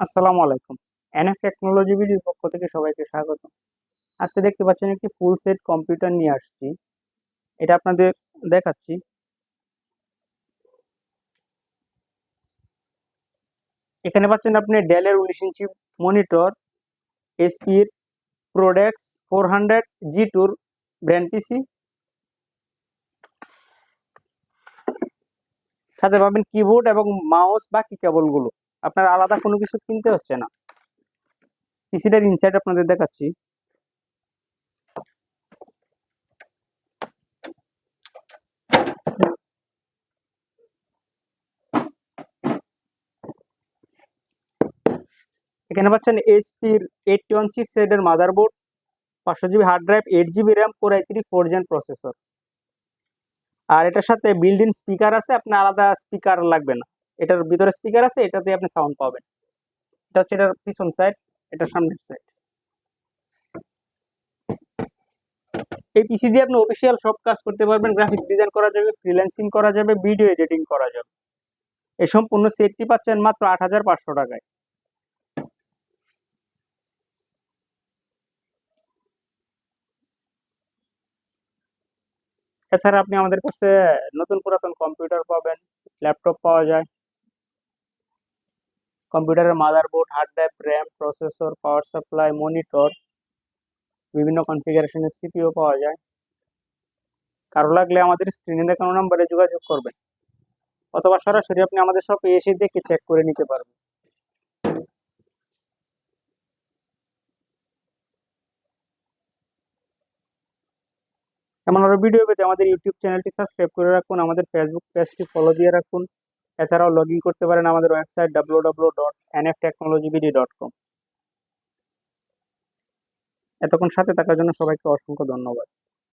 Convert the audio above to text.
আসসালামু আলাইকুম। NF technology বিডির পক্ষ থেকে সবাইকে স্বাগত। আজকে দেখতে পাচ্ছেন একটি ফুল সেট কম্পিউটার নিয়ে আসছি। এটা আপনাদের দেখাচ্ছি। এখানে পাচ্ছেন আপনি ডেলের উনিশ ইঞ্চি মনিটর এসপির প্রোডেক্স ফোর হান্ড্রেড জি টুর ব্র্যান্ড পিসি সাথে পাবেন কিবোর্ড এবং মাউস বাকি কেবলগুলো আপনার আলাদা কোনো কিছু কিনতে হচ্ছে না। পিসিটার ইনসাইড আপনাদের দেখাচ্ছি। এখানে পাচ্ছেন এইচপির এইটটি ওয়ান চিপ সেটের মাদারবোর্ড পাঁচশো GB hard drive eight GB RAM four I three four gen processor আর এটার সাথে বিল্ড ইন স্পিকার আছে আপনার আলাদা স্পিকার লাগবে না। এটার ভিতরে স্পিকার আছে, এটাতে আপনি সাউন্ড পাবেন। এটা হচ্ছে এটার পিছন সাইড এটা সামনের সাইড এই পিসি দিয়ে আপনি অফিসিয়াল সব কাজ করতে পারবেন গ্রাফিক ডিজাইন করা যাবে ফ্রিল্যান্সিং করা যাবে ভিডিও এডিটিং করা যাবে। এই সম্পূর্ণ সেটটি পাচ্ছেন মাত্র আট হাজার পাঁচশো টাকায়। এছাড়া আপনি আমাদের কাছে নতুন পুরাতন কম্পিউটার পাবেন ল্যাপটপ পাওয়া যায়। কম্পিউটারের motherboard hard drive RAM processor power supply monitor বিভিন্ন কনফিগারেশনের সিপিও পাওয়া যায়। কারও লাগলে আমাদের স্ক্রিনে দেখানো নাম্বারে যোগাযোগ করবেন। অথবা সরাসরি আপনি আমাদের শপে এসে দেখে চেক করে নিতে পারবেন। এমন আরও ভিডিও পেতে আমাদের ইউটিউব চ্যানেলটি সাবস্ক্রাইব করে রাখুন, আমাদের ফেসবুক পেজটি ফলো দিয়ে রাখুন। এছাড়াও লগ করতে পারেন আমাদের website W W dot NF technology BD dot com এতক্ষণ সাথে থাকার জন্য সবাইকে অসংখ্য ধন্যবাদ।